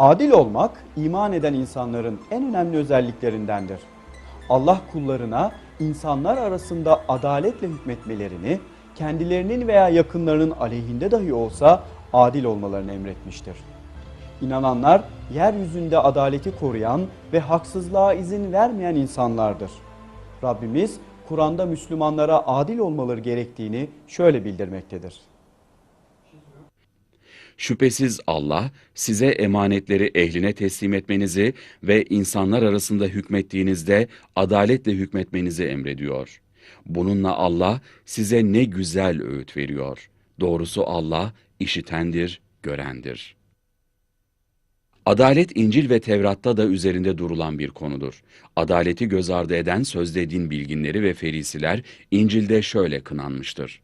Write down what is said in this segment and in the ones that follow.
Adil olmak iman eden insanların en önemli özelliklerindendir. Allah kullarına insanlar arasında adaletle hükmetmelerini, kendilerinin veya yakınlarının aleyhinde dahi olsa adil olmalarını emretmiştir. İnananlar yeryüzünde adaleti koruyan ve haksızlığa izin vermeyen insanlardır. Rabbimiz Kur'an'da Müslümanlara adil olmaları gerektiğini şöyle bildirmektedir. Şüphesiz Allah size emanetleri ehline teslim etmenizi ve insanlar arasında hükmettiğinizde adaletle hükmetmenizi emrediyor. Bununla Allah size ne güzel öğüt veriyor. Doğrusu Allah işitendir, görendir. Adalet İncil ve Tevrat'ta da üzerinde durulan bir konudur. Adaleti göz ardı eden sözde din bilginleri ve ferisiler İncil'de şöyle kınanmıştır.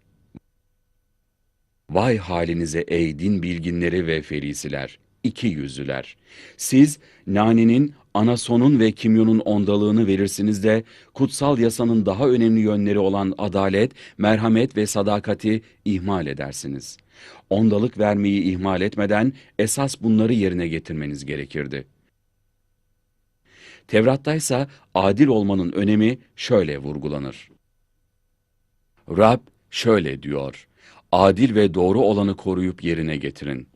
Vay halinize ey din bilginleri ve ferisiler, iki yüzlüler. Siz nanenin, anasonun ve kimyonun ondalığını verirsiniz de kutsal yasanın daha önemli yönleri olan adalet, merhamet ve sadakati ihmal edersiniz. Ondalık vermeyi ihmal etmeden esas bunları yerine getirmeniz gerekirdi. Tevrat'ta adil olmanın önemi şöyle vurgulanır. Rab şöyle diyor, adil ve doğru olanı koruyup yerine getirin.